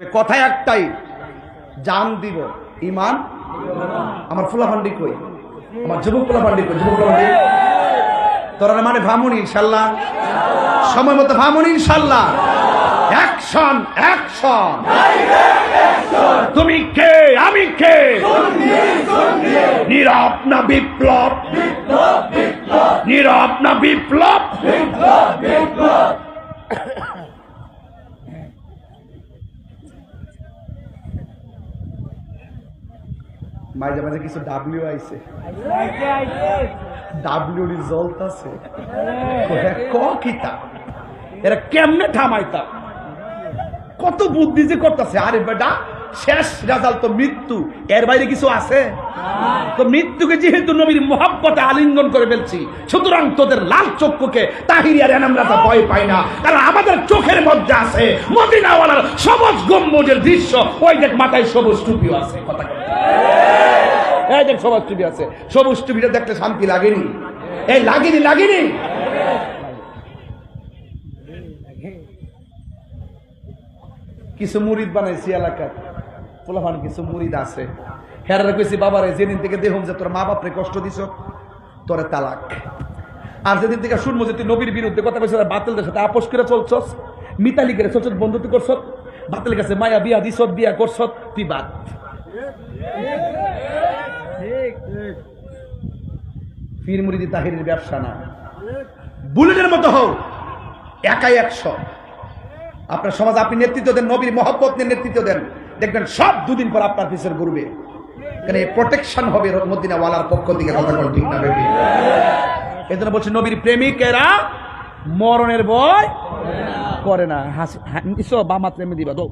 কথায় একটাই, জান দিব ইমান আমার ফুলাফান্ডি কই? আমার যুবক ফুলাফান্ডি কই? যুবক তোরা মানে ভামুন, ইনশাল্লাহ। সময় মতো ভামুন, ইনশাল্লাহ। অ্যাকশন অ্যাকশন তুমি কে? আমি কে? নীরব না বিপ্লব? নীরব না বিপ্লব? মাঝে মাঝে কিছু ডাব্লিউ আইছে। ডাব্লিউ রিজল্ট আছে। ক কিতা এরা কেমনে থামাইতা? কত বুদ্ধি যে করতেছে। আরে বেটা শেষ রেজাল্ট তো মৃত্যু। এর বাইরে কিছু আছে? তো মৃত্যুকে যেহেতু নবীর মহাব্বতে আলিঙ্গন করে ফেলছি সুতরাং তোদের লাল চক্ষুকে তাহিরিয়ার এনামরা তা ভয় পাই না। কারণ আমাদের চোখের মধ্যে আছে মদিনাওয়ালার সবুজ গম্বুজের দৃশ্য ওই দেখ মাথায় সবুজ টুপিও আছে। কথা কথা। এই দেখ আছে। সবুজ টুপিটা দেখতে শান্তি লাগেনি। এই লাগেনি লাগেনি। কিছু মুরিদ বানাইছি এলাকার। পোলাপান কিছু মুরিদ আছে। হেরারে কইছি, বাবারে, যেদিন থেকে দেখুন যে তোর মা বাপরে কষ্ট দিছ, তোরে তালাক। আর যেদিন থেকে শুনব যে তুই নবীর বিরুদ্ধে কথা কইছ বাতিলদের সাথে আপোষ করে চলছস, মিতালি করে চলছ বন্ধুত্ব করছ বাতিল কাছে মায়া বিয়া দিছ বিয়া করছ তুই বাদ। পীর মুরিদি তাহিরের ব্যবসা না। বুলেটের মতো হও, একাই একশো। আপনার সমাজ, আপনি নেতৃত্ব দেন, নবীর মহব্বত নেতৃত্ব দেন। দেখবেন সব দুদিন পর আপনার পিছনে ঘুরবে। কারণ প্রোটেকশন হবে মদিনা ওয়ালার পক্ষ থেকে, কথা ঠিক না বেবি এই জন্য বলছে, নবীর প্রেমিকেরা মরণের ভয় করে না। হাসি ইসো বামা প্রেমে দিবা, দো।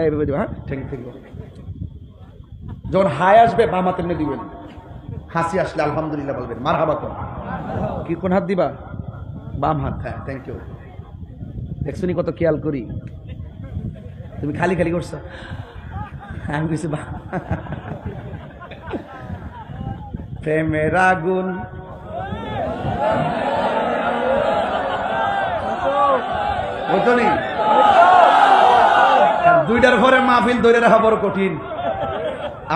এই, ভেবে দিবা হ্যাঁ? ঠিক ঠিক যখন হাই আসবে, বামা তেমনি দিবেন। হাসি আসলে আলহামদুলিল্লাহ বলবেন। মার হাবা কোন? কি কোন হাত দিবা? বাম হাত। হ্যাঁ থ্যাংক ইউ দেখছনি কত খেয়াল করি? তুমি খালি খালি করছ। আমি কিছু প্রেমের আগুন। দুইটার পরে মাহফিল ধরে রাখা বড় কঠিন।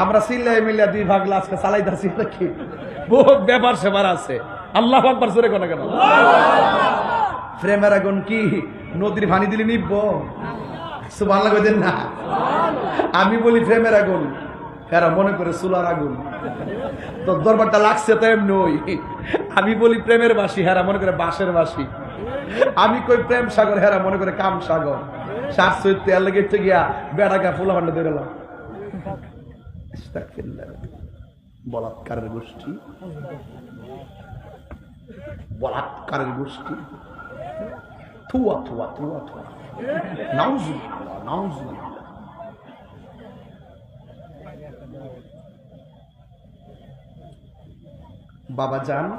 আমরা সিল্লাই মিল্লা দুই ভাগ আজকে চালাইতেছি নাকি? বহুত ব্যাপার সেবার আছে। আল্লাহ আকবার, জোরে কোন কেন? প্রেমের আগুন কি? নদীর ভানি দিলে নিব? কইতেন না। আমি বলি প্রেমের আগুন। হেরা মনে করে সুলার আগুন। তো দরবারটা লাগছে তো এমনি আমি বলি প্রেমের বাসি হেরা মনে করে বাঁশের বাসি। আমি কই প্রেম সাগর হেরা মনে করে কাম সাগর। সৈত তেল লেগেছে গিয়া বেড়াকা ফুলা ভান্ডা ধরে। বলাৎকারের গোষ্ঠী। বলাৎকারের গোষ্ঠী। থুয়া থুয়া থুয়া থুয়া। নাউজুবিল্লাহ নাউজুবিল্লাহ। বাবা যান,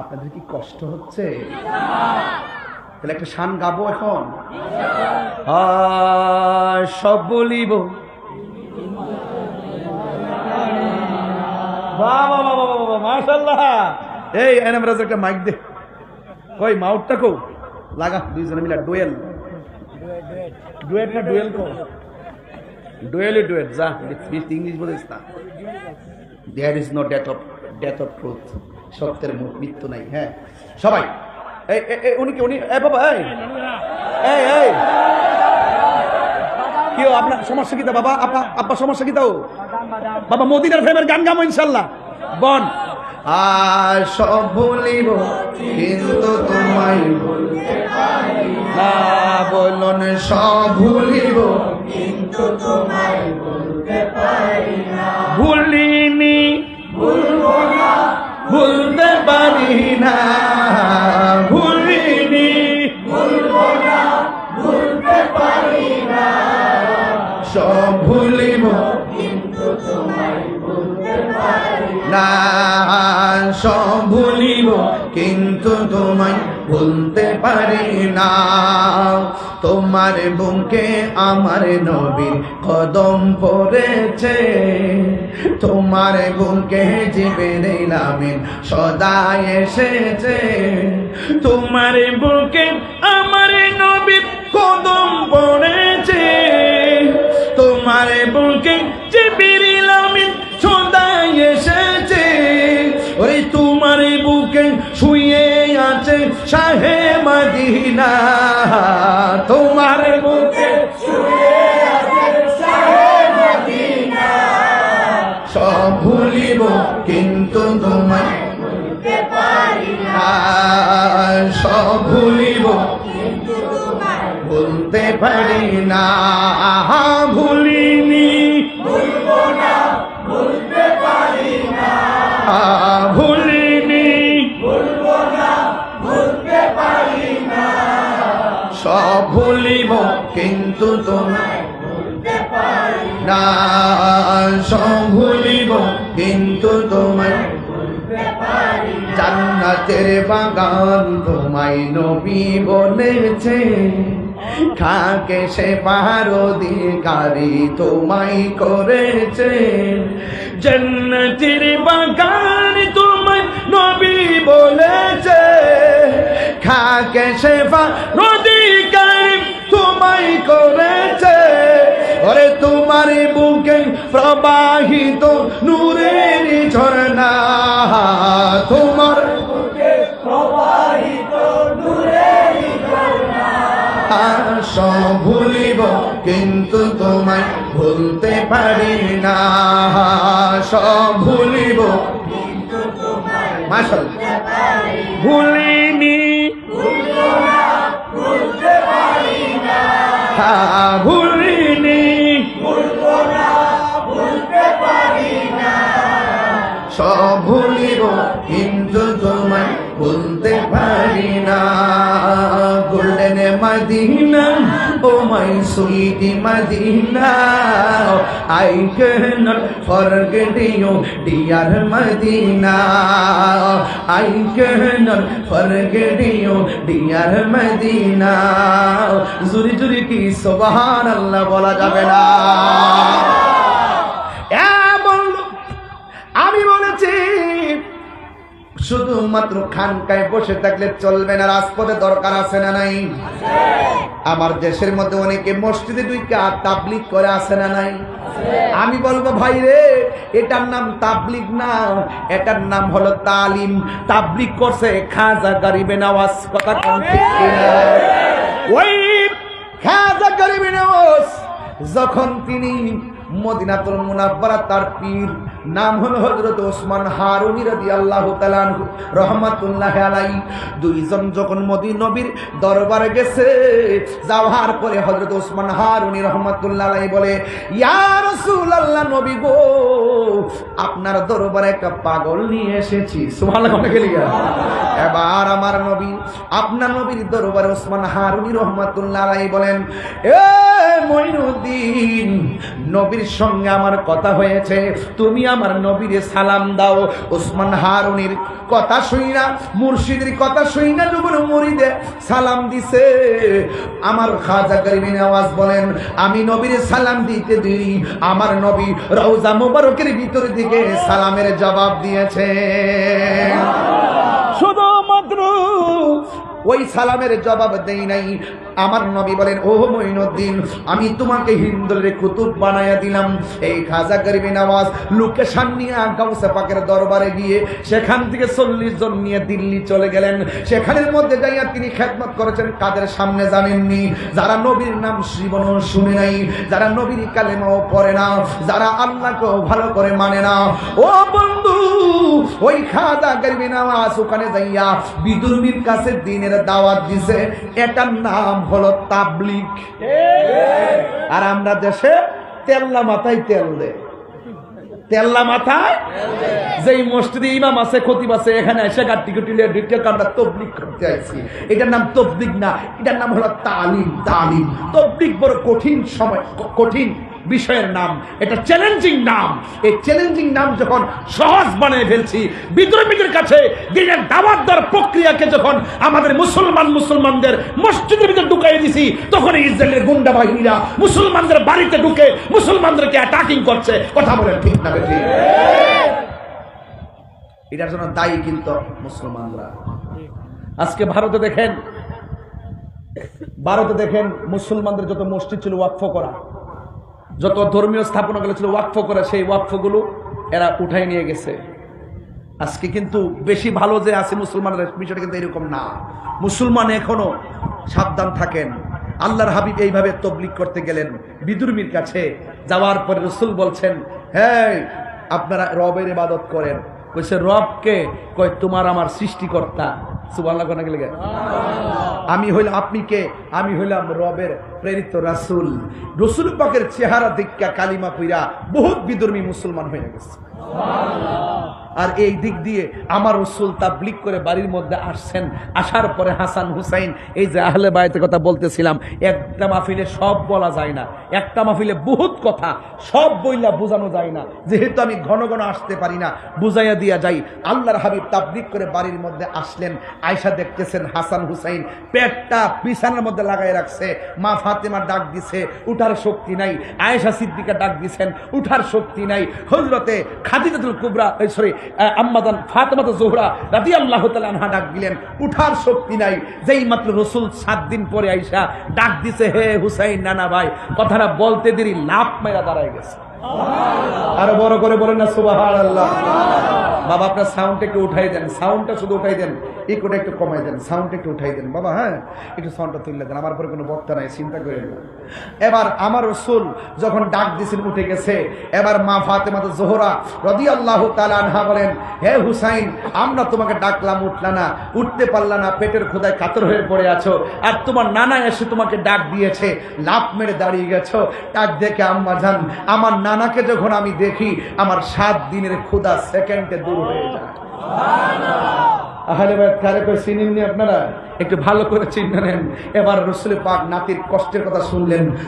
আপনাদের কি কষ্ট হচ্ছে? তাহলে একটা শান গাবো এখন। সব বলিব একটা মাইক কই কো? লাগা duel duel co? Duel is no. Death of death of সত্যের মৃত্যু নাই হ্যাঁ। সবাই উনি কি, উনি এ বাবা আপনার সমস্যা কি তা, বাবা? আপা আপা, সমস্যা কি তাও বাবা মদিনার ফেমের গান গামো ইনশাল্লাহ। বন আর সব ভুলিব কিন্তু তোমায় বলতে পারি না। বলুন সব ভুলিব কিন্তু তোমায় বলতে পারি না। ভুলিনি পারি না তোমার বুকে আমার নবীর কদম পড়েছে। তোমার বুকে জীবের নামিন সদা এসেছে। তোমার বুকে আমার নবীর কদম পড়েছে। তোমার বুকে জিবিরিল আমিন সদাই এসেছে। ওরে তোমার বুকে শুয়ে আছে শাহে মদিনা তোমার বুকে সব ভুলিব কিন্তু তোমায় সব ভুলিব বলতে পারি না। ভুলিনি আহ, ভুলিনি সব ভুলিব, কিন্তু তোমায় জান্নাতের বাগান তোমায় নবী বলেছে। খাকে সে পাহার অধিকারী তোমায় করেছে। জান্নাতের বাগান তোমায় নবী বলেছে। খাকে সে পাহার অধিকারী তোমায় ওরে তোমার বুকে প্রবাহিত নূরের ঝর্ণা তোমার সব ভুলিব কিন্তু তোমায় ভুলতে পারি না। সব ভুলিব ভুলিনি। হ্যাঁ, ভুলিব কিন্তু তোমায় ভুলতে পারি না। Golden Medina, oh my sweetie Medina I can't forget you dear Medina. I can't forget you dear Medina. জুরি জুরি কি সুবহান আল্লাহ বলা যাবে না। শুধুমাত্র খানকায় বসে থাকলে চলবে না, রাজপথে দরকার আছে না নাই? আমার দেশের মধ্যে অনেকে মসজিদে দুইটা তাবলিক করে আছে না নাই? আমি বলব, ভাই রে, এটার নাম তাবলিক না, এটার নাম হলো তালিম। তাবলিক করছে খাজা গরিবে নওয়াজ কথা কিনা? ওই খাজা গরিবে নওয়াজ যখন তিনি মদিনাতুল মুনাব্বারা তার পীর। নাম হলো হযরত ওসমান হারুনি রাদিয়াল্লাহু তাআলা আনহু। রহমাতুল্লাহ আলাই দুইজন যখন মদি নবীর দরবারে গেছে, যাওয়ার পরে হযরত ওসমান হারুনি রহমাতুল্লাহ আলাই বলে, ইয়া রাসূলুল্লাহ, নবী গো, আপনার দরবারে একটা পাগল নিয়ে এসেছি। এবার আমার নবী, আপনার নবীর দরবারে ওসমান হারুনি রহমাতুল্লাহ আলাই বলেন, এ মঈনুদ্দিন নবীর সঙ্গে আমার কথা হয়েছে। তুমি আমার নবীরে সালাম দাও। ওসমান হারুনির কথা শুই না মুর্শিদের কথা শুই না যখন মুরিদে সালাম দিছে। আমার খাজা করিমিন আওয়াজ বলেন আমি নবীরে সালাম দিতে দিই আমার নবী রওজা মোবারকের ভিতর দিকে সালামের জবাব দিয়েছে। শুধুমাত্র ওই সালামের জবাব দেই নাই। আমার নবী বলেন ও মঈনুদ্দিন, আমি তোমাকে হিন্দুলের কুতুব বানাইয়া দিলাম। এই খাজা গরিবী নামাজ লোকেশন নিয়ে গাউসে পাকের দরবারে গিয়ে সেখান থেকে চল্লিশ জন নিয়ে দিল্লি চলে গেলেন। সেখানের মধ্যে যাইয়া তিনি খেদমত করেছেন কাদের সামনে জানেননি। যারা নবীর নাম জীবনও শুনে নাই, যারা নবীর কালেমাও পড়ে না, যারা আল্লাহকেও ভালো করে মানে না। ও বন্ধু, ওই খাজা গরিবী নামাজ ওখানে যাইয়া বিদুর্মীর কাছে দিনের দাওয়াত দিছে। এটার নাম হলো তাবলিক আর আমরা দেশে তেল্লা মাথায় তেল দে। তেল্লা মাথায় যেই মসজিদে ইমাম আছে খতিব আছে এখানে এসে গাটি গুটি দুইটা আমরা তবলিক করতে আইছি। এটার নাম তবলিক না এটার নাম হলো তালিম তালিম। তবলিক বড় কঠিন সময় কঠিন। বিষয়ের নাম, এটা চ্যালেঞ্জিং নাম। এই চ্যালেঞ্জিং নাম যখন সহজ বানিয়ে ফেলছি, বিদ্রোহীদের কাছে দিনের দাওয়াত দেওয়ার প্রক্রিয়াকে যখন আমাদের মুসলমান মুসলমানদের মসজিদের ভিতরে ঢুকাই দিছি তখন ইসরায়েলের গুন্ডা বাহিনীরা মুসলমানদের বাড়িতে ঢুকে মুসলমানদেরকে অ্যাটাকিং করছে। কথা বলেন ঠিক না ঠিক এটার জন্য দায়ী কিন্তু মুসলমানরা। আজকে ভারতে দেখেন ভারতে দেখেন মুসলমানদের যত মসজিদ ছিল ওয়াকফ করা। যত ধর্মীয় স্থাপনাগুলো ছিল ওয়াকফ করে, সেই ওয়াকফগুলো এরা উঠাই নিয়ে গেছে। আজকে কিন্তু বেশি ভালো যে আছে মুসলমানের, বিষয়টা কিন্তু এরকম না। মুসলমান এখনও সাবধান থাকেন। আল্লাহর হাবিব এইভাবে তবলিক করতে গেলেন। বিদুর্মীর কাছে যাওয়ার পরে রসুল বলছেন হ্যাঁ আপনারা রবের ইবাদত করেন। কইছে রবকে কয়, তোমার আমার সৃষ্টিকর্তা আমি হইলাম আপনি কে? আমি হইলাম রবের প্রেরিত রাসুল। রসুল পাকের চেহারা দীক্ষা কালিমা পুইরা বহুত বিদর্মী মুসলমান হয়ে গেছে। আর এই দিক দিয়ে আমার রসুল তাবলিক করে বাড়ির মধ্যে আসছেন। আসার পরে হাসান হুসাইন, এই যে আহলে বায়তের কথা বলতেছিলাম, একটা মাহফিলে সব বলা যায় না। একটা মাহফিলে বহুত কথা, সব বইলা বোঝানো যায় না। যেহেতু আমি ঘন ঘন আসতে পারি না, বুঝাইয়া দিয়া যাই, আল্লাহর হাবিব তাবলিক করে বাড়ির মধ্যে আসলেন। আয়সা দেখতেছেন হাসান হুসাইন, পেটটা বিছানার মধ্যে লাগাই রাখছে। মা ফাতেমার ডাক দিছে, উঠার শক্তি নাই। আয়েশা সিদ্দিকা ডাক দিছেন, উঠার শক্তি নাই। হজরতে খাদিজাতুল কুবরা সরি আম্মাদান ফাতেমাত জোহরা রাদি আল্লাহ আনহা ডাক দিলেন। উঠার শক্তি নাই। যেই মাত্র রসুল সাত দিন পরে আইসা ডাক দিছে, হে হুসাইন, নানা ভাই, কথাটা বলতে দেরি লাভ মেরা দাঁড়ায় গেছে। আরও বড় করে বলেন না সুবাহ আল্লাহ বাবা, আপনার সাউন্ড একটু উঠাই দেন। সাউন্ডটা শুধু উঠাই দেন। ইকোটা একটু কমাই দেন। সাউন্ড একটু উঠাই দেন। বাবা হ্যাঁ? একটু সাউন্ডটা তুললে দেন। আমার পরে কোনো বক্তা নাই, চিন্তা করে না। এবার আমার রসুল যখন ডাক দিছেন উঠে গেছে। এবার মা ফাতেমা তো জোহরা রদি আল্লাহ আনহা বলেন, হে হুসাইন, আমরা তোমাকে ডাকলাম, উঠলা না। উঠতে পারলা না, পেটের খোদায় কাতর হয়ে পড়ে আছো। আর তোমার নানা এসে তোমাকে ডাক দিয়েছে। লাভ মেরে দাঁড়িয়ে গেছো। ডাক দেখে, আম্মা যান আমার নানাকে যখন আমি দেখি, আমার সাত দিনের ক্ষুদা সেকেন্ডে দূর হয়ে যায়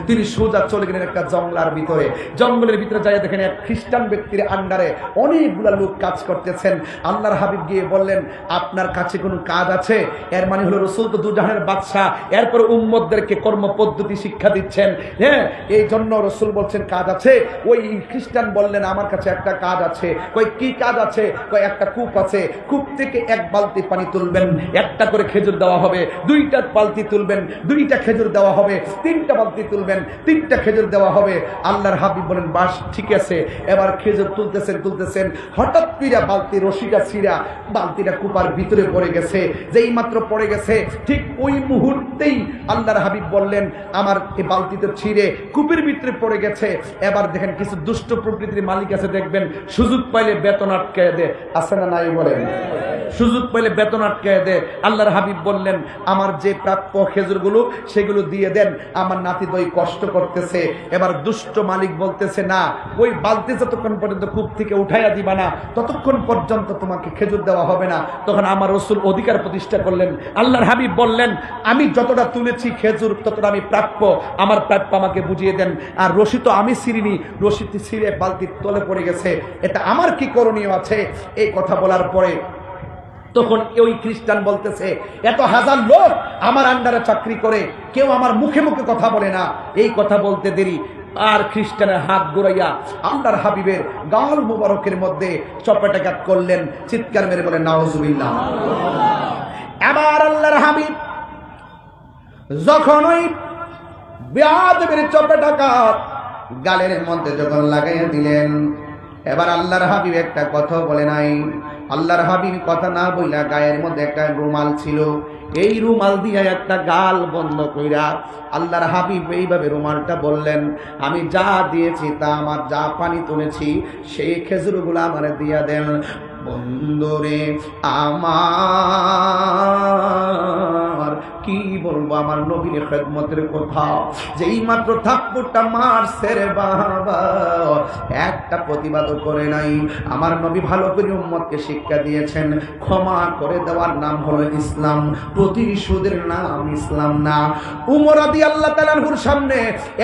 তিনি সোজা চলে গেলেন একটা জঙ্গলার ভিতরে। জঙ্গলের ভিতরে দেখেন এক খ্রিস্টান ব্যক্তির আন্ডারে অনেকগুলা লোক কাজ করতেছেন। আল্লাহর হাবিব গিয়ে বললেন, আপনার কাছে কোনো কাজ আছে? এর মানে হলো রসুল তো দুজাহানের বাদশাহ। এরপর উম্মদদেরকে কর্ম পদ্ধতি শিক্ষা দিচ্ছেন। হ্যাঁ এই জন্য রসুল বলছেন, কাজ আছে? ওই খ্রিস্টান বললেন, আমার কাছে একটা কাজ আছে। কই কি কাজ আছে? কই একটা কূপ আছে কূপ থেকে এক বালতি পানি তুলবেন, একটা করে খেজুর দেওয়া হবে, দুইটা বালতি তুলবেন, দুইটা খেজুর দেওয়া হবে, তিনটা বালতি তুলবেন, তিনটা খেজুর দেওয়া হবে। আল্লাহর হাবিব বলেন, বাস, ঠিক আছে। এবার খেজুর তুলতেছেন তুলতেছেন, হঠাৎ পিরা বালতি রশিটা ছিঁড়া, বালতিটা কুপার ভিতরে পড়ে গেছে, যেই মাত্র পড়ে গেছে, ঠিক ওই মুহূর্তেই আল্লাহর হাবিব বললেন, আমার এই বালতিতে ছিঁড়ে কূপের ভিতরে পড়ে গেছে। এবার দেখেন, কিছু দুষ্ট প্রকৃতির মালিক আছে, দেখবেন, সুযোগ পাইলে বেতন আটকে দে আছে না নাই? বলেন। সুযোগ পাইলে বেতন আটকে দে। আল্লাহর হাবিব বললেন, আমার যে প্রাপ্য খেজুরগুলো, সেগুলো দিয়ে দেন। আমার নাতি দই কষ্ট করতেছে। এবার দুষ্ট মালিক বলতেছে, না, ওই বালতি যতক্ষণ পর্যন্ত কূপ থেকে উঠাইয়া দিবা না, ততক্ষণ পর্যন্ত তোমাকে খেজুর দেওয়া হবে না। তখন আমার রসুল অধিকার প্রতিষ্ঠা করলেন। আল্লাহর হাবিব বললেন, আমি যতটা তুলেছি খেজুর, ততটা আমি প্রাপ্য। আমার প্রাপ্য আমাকে বুঝিয়ে দেন। আর রশি তো আমি ছিঁড়িনি। রশিটি ছিঁড়ে বালতির তলে পড়ে গেছে। এটা আমার কি করণীয় আছে? এই কথা বলার পরে তখন ওই খ্রিস্টান বলতেছে, এত হাজার লোক আমার আন্ডারে চাকরি করে, কেউ আমার মুখে মুখে কথা বলে না। এই কথা বলতে দেরি। আর খ্রিস্টানের হাত ঘুরাইয়া আল্লাহর হাবিবের গাল মুবারকের মধ্যে চপেটাঘাত করলেন, চিৎকার মেরে বলে নাওজুবিল্লাহ এবার আল্লাহর হাবিব যখন ওই বেয়াদবের চপেটাঘাত গালের মধ্যে যখন লাগাইয়া দিলেন, এবার আল্লাহর হাবিব একটা কথা বলে নাই। আল্লাহর হাবিব কথা না বইলা গায়ের মধ্যে একটা রুমাল ছিল। এই রুমাল দিয়ে একটা গাল বন্ধ কইরা আল্লাহর হাবিব এইভাবে রুমালটা বললেন, আমি যা দিয়েছি তা আমার যা পানি তুলেছি, সেই খেজুরগুলো আমার দিয়া দেন। বন্ধুরে আমার, কি বলব, আমার নবীর খেদমতের কথা। যেই মাত্র থাপ্পড়টা মারছে রে বাবা, একটা প্রতিবাদও করে নাই। আমার নবী ভালো করে উম্মতকে শিক্ষা দিয়েছেন, ক্ষমা করে দেওয়ার নাম হলো ইসলাম। প্রতিশোধের নাম ইসলাম না। উমরাদি আল্লাহ তালানহুর সামনে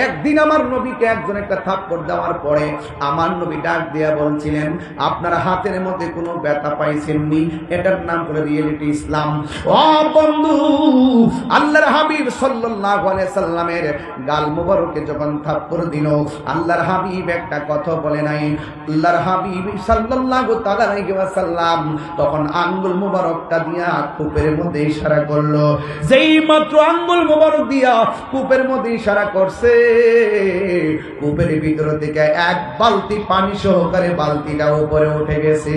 একদিন আমার নবীকে একজন একটা থাপ্পড় দেওয়ার পরে আমার নবী ডাক দিয়া বলছিলেন, আপনার হাতের মধ্যে কোনো কোনো ব্যথা পাইছেননি? এটার নাম হলো রিয়েলিটি ইসলাম ও বন্ধু, আল্লাহর হাবিব সাল্লাল্লাহু আলাইহি সাল্লামের গাল মুবারকে যখন থাপ্পড় দিল, আল্লাহর হাবিব একটা কথা বলে নাই। আল্লাহর হাবিব সাল্লাল্লাহু তাআলা আলাইহি ওয়াসাল্লাম তখন আঙ্গুল মুবারকটা দিয়া কূপের মধ্যে ইশারা করল। যেই মাত্র আঙ্গুল মুবারক দিয়া কূপের মধ্যে ইশারা করছে, কূপের ভিতর থেকে এক বালতি পানি সহকারে বালতিটা উপরে উঠে গেছে।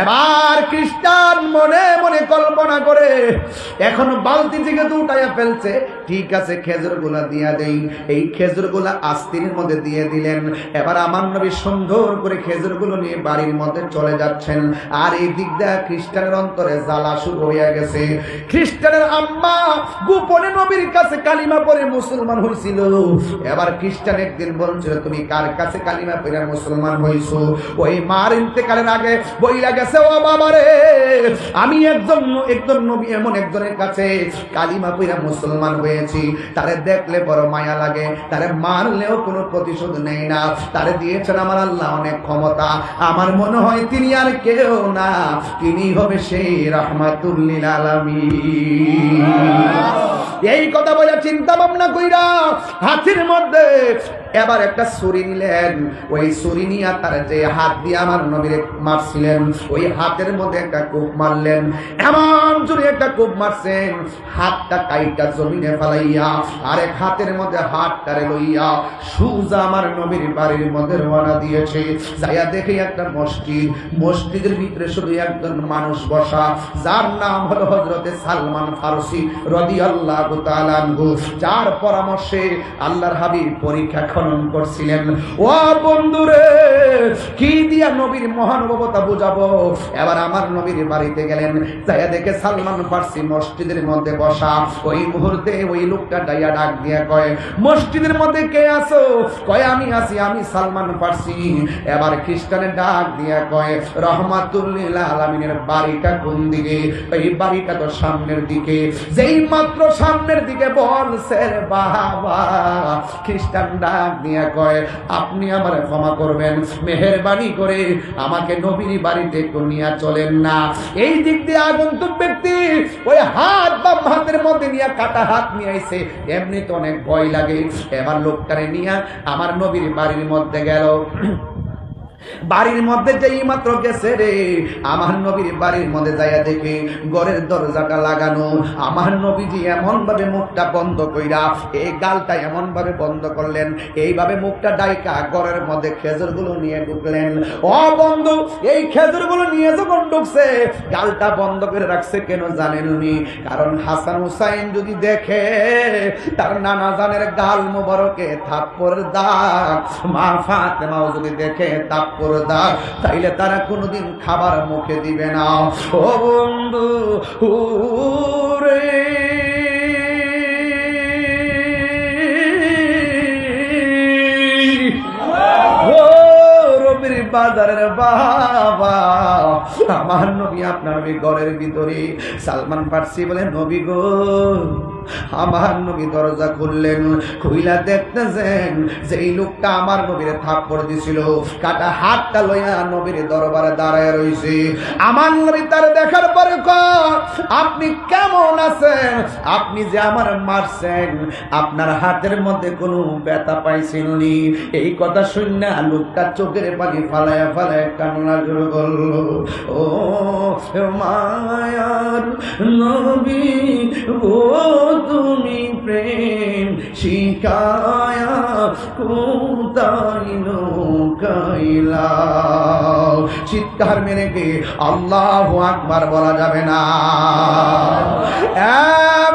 এবার খ্রিস্টান মনে মনে কল্পনা করে, এখন বালতি থেকে তো উঠাইয়া ফেলছে। ঠিক আছে খেজুরগুলা দিয়া দেই। এই খেজুরগুলা আস্তিনের মধ্যে দিয়ে দিলেন। এবার আমার নবী সুন্দর করে খেজুরগুলো নিয়ে বাড়ির মধ্যে চলে যাচ্ছেন। আর এই দিক দিয়ে খ্রিস্টানের অন্তরে জ্বালা শুরু হয়ে গেছে। খ্রিস্টানের আম্মা গোপনে নবীর কাছে কালিমা পরে মুসলমান হয়েছিল এবার খ্রিস্টান একদিন বলছিল, তুমি কার কাছে কালিমা পরে মুসলমান হইছো? ওই মার ইন্তেকালের আগে বইলা গেছে, ও বাবা রে আমি একজন একজন নবী, এমন একজনের কাছে কালিমা পইরা মুসলমান হয়েছি। তারে দেখলে বড় মায়া লাগে, তারে মারলেও কোনো প্রতিশোধ নেই না। তারে দিয়েছেন আমার আল্লাহ অনেক ক্ষমতা। আমার মনে হয় তিনি আর কেউ না, তিনি হবে সেই রহমাতুল্লিল আলামিন। এই কথা বলে চিন্তা ভাবনা কইরা হাতির মধ্যে এবার একটা ছুরি নিলেন। ওই ছুরি নিয়ে তার যে হাত দিয়ে আমার নবীরে মারছিলেন, ওই হাতের মধ্যে একটা কূপ মারলেন। এমন জোরে একটা কূপ মারছেন, হাতটা কাইটা জমিনে ফেলাইয়া আরেক হাতের মধ্যে হাতটারে লইয়া সুজা আমার নবীর বাড়ির মধ্যে রওনা দিয়েছে। যাইয়া দেখে একটা মসজিদ, মসজিদের ভিতরে শুধু একজন মানুষ বসা, যার নাম হলো হজরতে সালমান ফারসি রদি আল্লাহ যার পরামর্শে আল্লাহর হাবিব পরীক্ষা খনন করছিলেন। ও বন্ধুরে, কি দিয়া নবীর মহানুভবতা বুঝাবো? এবার আমার নবীর বাড়িতে গেলেন, যাইয়া দেখে সালমান ফার্সি মসজিদের মধ্যে বসা। ওই মুহূর্তে ওই লোকটা ডাইয়া ডাক দিয়া কয়, মসজিদের মধ্যে কে আছো? কয়, আমি আছি, আমি সালমান ফার্সি। এবার খ্রিস্টানের ডাক দিয়া কয়, রহমাতুল্লিল আলমিনের বাড়িটা কোন দিকে? এই বাড়িটা তো সামনের দিকে। যেই মাত্র সামনের দিকে বলছে বাবা। খ্রিস্টান ডাক দিয়া কয়, আপনি আমার ক্ষমা করবেন, মেহরবানি করে আমাকে নবীর বাড়িতে একটু নিয়ে চলেন না। এই দিক দিয়ে আগন্তুক ব্যক্তি ওই হাত বা হাতের মধ্যে নিয়ে কাটা হাত নিয়ে আইছে। এমনি তো অনেক ভয় লাগে। এবার লোকটারে নিয়ে আমার নবীর বাড়ির মধ্যে গেল। বাড়ির মধ্যে যেই মাত্র গেছে রে, আমার নবীর বাড়ির মধ্যে যাইয়া দেখে ঘরের দরজাটা লাগানো। আমার নবীজি এমন ভাবে মুখটা বন্ধ কইরা এই গালটা এমন ভাবে বন্ধ করলেন। এইভাবে মুখটা ডাইকা ঘরের মধ্যে খেজুরগুলো নিয়ে ঢুকলেন। ও বন্ধু, এই খেজুরগুলো নিয়ে যখন ঢুকছে, গালটা বন্ধ করে রাখছে কেন জানেন উনি? কারণ হাসান হুসাইন যদি দেখে, তার নানা জানের গাল মুবারকে থাপ্পর দাগ। মা ফাতেমাও যদি দেখে থাপ্পর দাগ তাইলে তারা কোনোদিন খাবার মুখে দিবে না। ও বন্ধু রে রবির বাজারের বাবা। আমার নবী আপনার নবী ঘরের ভিতরে। সালমান ফার্সি বলে নবী গো আমার নবী দরজা খুললেন খুইলা দেখতেছেন যে এই লোকটা আমার নবীরে থাপ্পড় দিছিল কাটা হাতটা লইয়া নবীর দরবারে দাঁড়ায় রইছে। আমার নবী তার দেখার পরে কয়, আপনি কেমন আছেন? আপনি যে আমার মারছেন আপনার হাতের মধ্যে কোনো ব্যথা পাইছিলেন? এই কথা শুনে লোকটা চোখের পানি ফালায়া ফালায় কান্না শুরু করল। ও মায়ার নবী ও তুমি প্রেম শিকায়া কোথায় নৌকাইলা চিৎকার মেরে কে আল্লাহ আকবার বলা যাবে না।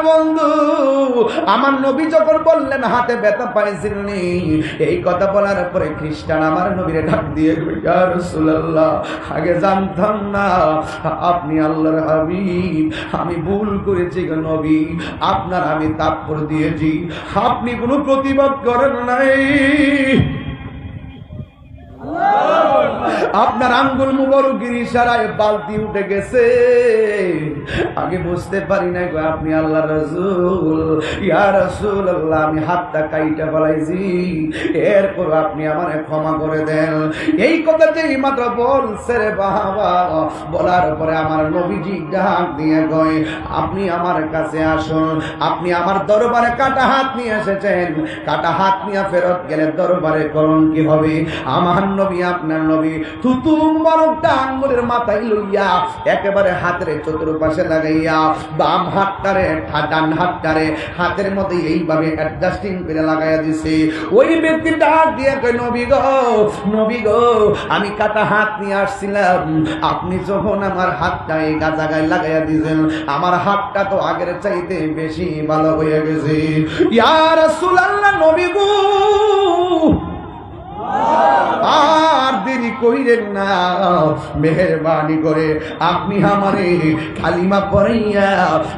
বন্ধু আমার নবী যখন বললেন, হাতে ব্যথা পাইছিলেন এই কথা বলার পরে খ্রিস্টান আমার নবীরে ডাক দিয়ে রসুল্লাহ আগে জানতাম না, আপনি আল্লাহর হাবিব। আমি ভুল করেছি গো নবী, আপনার আমি তাৎপর দিয়েছি। আপনি কোনো প্রতিবাদ করেন নাই। আপনার আঙ্গুল মুবারকের ইশারায় বালতি উঠে গেছে। আগে বুঝতে পারি না গো আপনি আল্লাহ রসুল। ইয়া রসুল আল্লাহ আমি হাতটা কাইটা ফেলাইছি এরপর আপনি আমার ক্ষমা করে দেন। এই কথাটাই মাত্র বলছে রে বাবা, বলার পরে আমার নবীজি ডাক দিয়ে গয় আপনি আমার কাছে আসুন। আপনি আমার দরবারে কাটা হাত নিয়ে এসেছেন। কাটা হাত নিয়ে ফেরত গেলে দরবারে করণ কি হবে? আমার নবী আপনার নবী। থুতু মুবারকটা আঙ্গুলের মাথায় লইয়া একেবারে হাতের চতুর্পাশে লাগাইয়া বাম হাতটারে ডান হাতটারে হাতের মধ্যে এইভাবে অ্যাডজাস্টিং করে লাগাইয়া দিছে। ওই ব্যক্তি ডাক দিয়ে কয়, নবী গো নবী গো, আমি কাটা হাত নিয়ে আসছিলাম। আপনি যখন আমার হাতটা এই গাছা গায়ে লাগাইয়া দিয়েছেন আমার হাতটা তো আগের চাইতে বেশি ভালো হয়ে গেছে। ইয়া রাসূলুল্লাহ, নবী গো আর দেরি কইরেন না। মেহরবানি করে আপনি আমারে কালিমা পড়াইয়া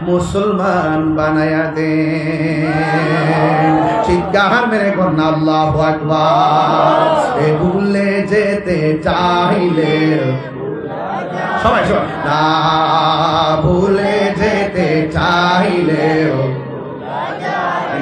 মুসলমান বানায়া দেন। চিৎকার মেরে কন্যা আল্লাহ এ ভুলে যেতে চাইলে সবাই সবাই। না, ভুলে যেতে চাইলেও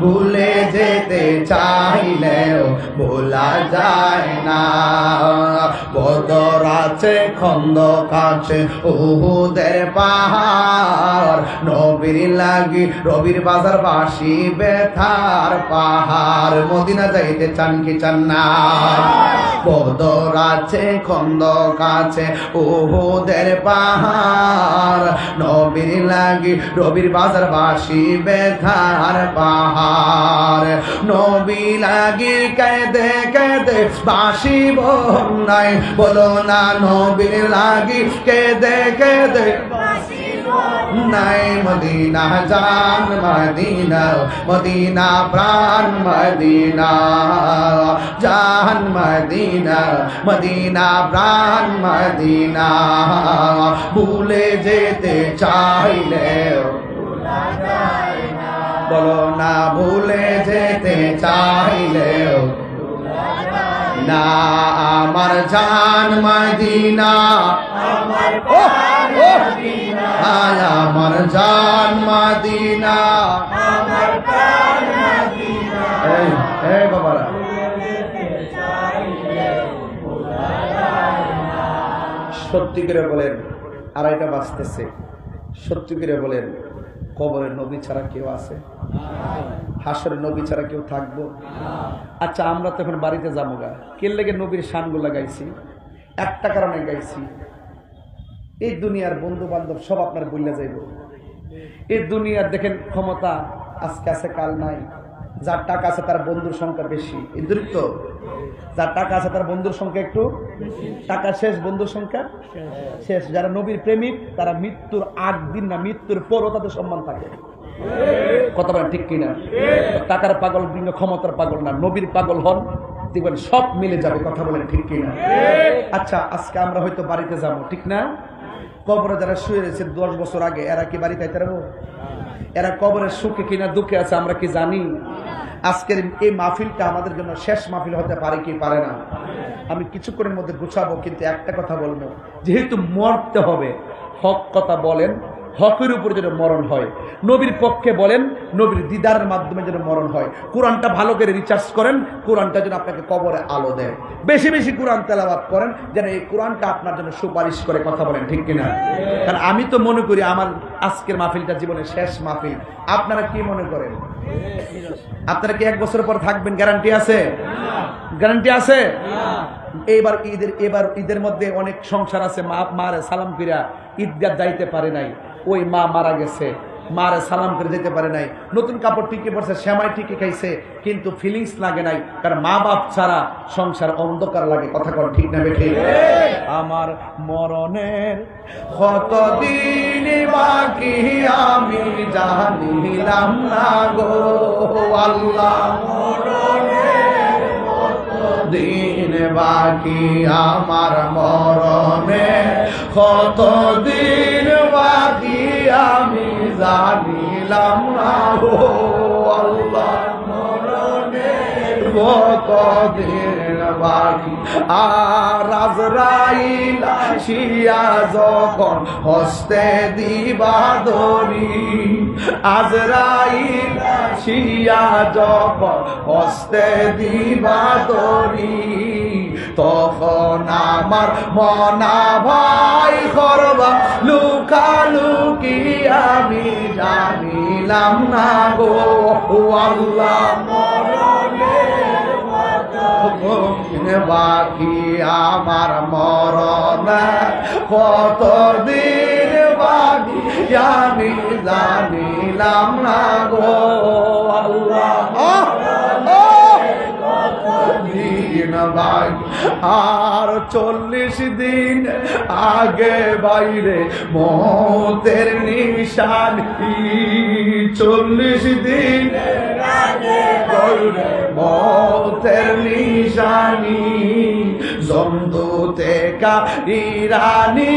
ভুলে যেতে চাইলেও ভোলা যায় না। বদর আছে খন্দ কাছে উহুদের পাহাড়। নবীর লাগি, রবির বাজার বাসি বেথার পাহাড়। মদিনা যাইতে চান কি চান না? বদর আছে খন্দ কাছে উহুদের পাহাড়। নবীর লাগি, রবির বাজার বাসি বেথার বাহার। নবী লাগি কেদে কেদে বাসি নাই বলো না নবীর লাগি কেদে কেদে নাই মদিনা জান মদিনা মদিনা প্রাণ মদিনা। জান মদিনা মদিনা প্রাণ মদিনা। ভুলে যেতে চাইলেও বলো না ভুলে যেতে চাইলেও। না, আমার জান মদিনা। আমার জান মদিনা। বাবারা। সত্যি করে বলেন, আড়াইটা বাঁচতেছে সত্যি করে বলেন কবরের নবী ছাড়া কেউ আছে? হাসরের নবী ছাড়া কেউ থাকব? আচ্ছা আমরা তো এখন বাড়িতে যাব গা। কে লেগে নবীর শানগুলা গাইছি? একটা কারণে গাইছি। এই দুনিয়ার বন্ধু বান্ধব সব আপনার বললে যাইব। এই দুনিয়ার দেখেন ক্ষমতা আজকে আছে, কাল নাই। যার টাকা আছে তার বন্ধুর সংখ্যা বেশি। এই দূরত্ব যার টাকা আছে তার বন্ধুর সংখ্যা একটু টাকা শেষ, বন্ধুর সংখ্যা শেষ। যারা নবীর প্রেমিক, তারা মৃত্যুর আগ দিন না, মৃত্যুর পরও তাদের সম্মান থাকে। কথা বলেন ঠিক কিনা? টাকার পাগল কিংবা ক্ষমতার পাগল না, নবীর পাগল হন, দেখবেন সব মিলে যাবে। কথা বলেন ঠিক কিনা? আচ্ছা আজকে আমরা হয়তো বাড়িতে যাব, ঠিক না? কবরে যারা শুয়ে রয়েছে দশ বছর আগে, এরা কি বাড়িতে আইতে পারব? এরা কবরের সুখে কিনা দুঃখে আছে, আমরা কি জানি? আজকের এই মাহফিলটা আমাদের জন্য শেষ মাহফিল হতে পারে কি পারে না? আমি কিছুক্ষণের মধ্যে গুছাবো, কিন্তু একটা কথা বলব। যেহেতু মরতে হবে, হক কথা বলেন হকের উপর যেন মরণ হয়। নবীর পক্ষে বলেন, নবীর দিদারের মাধ্যমে যেন মরণ হয়। কোরআনটা ভালো করে রিচার্জ করেন, কোরআনটা যেন আপনাকে কবরে আলো দেয়। বেশি বেশি কোরআন তেলাবাদ করেন, যেন এই কোরআনটা আপনার জন্য সুপারিশ করে কথা বলেন, ঠিক কিনা? কারণ আমি তো মনে করি আমার আজকের মাহফিলটা জীবনের শেষ মাহফিল। আপনারা কি মনে করেন? আপনারা কি এক বছর পর থাকবেন? গ্যারান্টি আছে? গ্যারান্টি আছে? এইবার ঈদের, এবার ঈদের মধ্যে অনেক সংসার আছে, মা, মারে সালাম কইরা ঈদগাহ যাইতে পারে নাই। ওই মা মারা গেছে। মারে সালাম করে যেতে পারে নাই। নতুন কাপড় টিকে পড়ছে শ্যামাই টিকে খাইছে, কিন্তু ফিলিংস লাগে নাই। কারণ মা বাপ ছাড়া সংসার অন্ধকার লাগে, কথা কর ঠিক না বেঠে? আমার মরণের কত দিন বাকি আমি জানিলাম না গো। আল্লাহ দিন বাকি আমার মরণে কত দিন বাকি আমি জানিলাম না, ও আল্লাহ মরণে কত দিন বাকি? আর আজরাইল আসিয়া যখন হস্তে দিবা দরি আজরাইল আসিয়া যখন হস্তে দিবা দরি তখন আমার মনা ভাই করবা লুকালুকি আমি জানিলাম না গো। আল্লাহ বাকি আমার মরণ। কত দিন বাকি আমি জানিলাম না গো। আল্লাহ দিন ভাই। আর চল্লিশ দিন আগে বাইরে মতের নিশান। চল্লিশ দিন মতের নিশানি। জন্দুতে কা ইরানি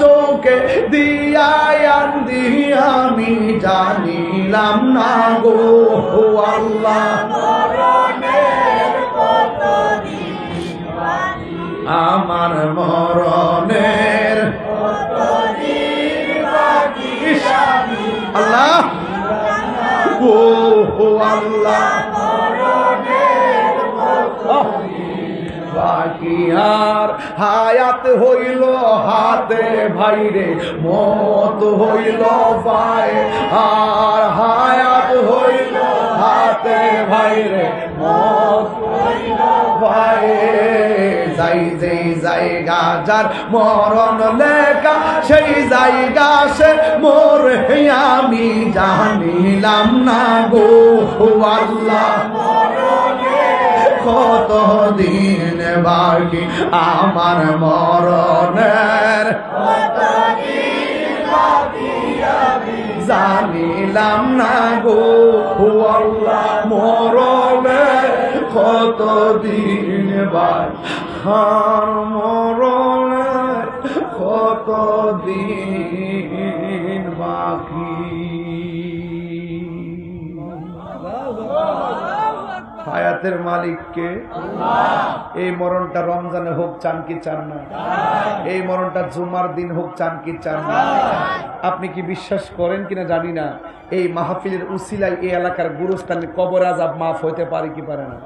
চোখে দিয়াই আন্দি আমি জানিলাম না গো আল্লাহ। আমার মরণের আল্লাহ। ও ও আল্লাহ। বাকি আর হায়াত হইল হাতে ভাইরে, মত হইল পায়ে। আর হায়াত হইল হাতে ভাইরে, মত যাই যেই জায়গা যার মরণ লেখা, সেই জায়গা সে মোর আমি জানিলাম না গো। আল্লাহ কত দিন বাকি আমার মরণের? জানিলাম না গো। আল্লাহ মরণের কত দিন বাকি হার মরণে কত দিন বাকি? হায়াতের মালিককে এই মরণটা রমজানে হোক চান কি চান না? এই মরণটা জুমার দিন হোক চান কি চান না? আপনি কি বিশ্বাস করেন কিনা জানি না। এই মাহফিলের উসিলায় এই এলাকার গুরুস্থানে কবর আজাব মাফ হইতে পারে কি পারে না?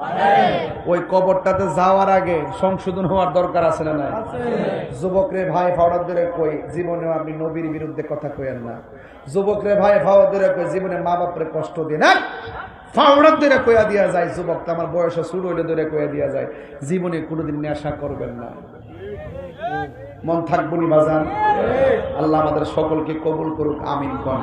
ওই কবরটাতে যাওয়ার আগে সংশোধন হওয়ার দরকার আছে না নাই? যুবক রে ভাই ফাওড়ার ধরে কই জীবনেও আপনি নবীর বিরুদ্ধে কথা কইেন না। যুবক রে ভাই ফাওড়ার ধরে কই জীবনে মা বাপরে কষ্ট দিয়ে না ফাউড়ার ধরে কয়া দিয়া যায়, যুবক, তো আমার বয়সে শুরু হইলে ধরে কয়া দিয়া যায়, জীবনে কোনোদিন নেশা করবেন না। মন থাকবনি বাজান? আল্লাহ আমাদের সকলকে কবুল করুক, আমিন কন।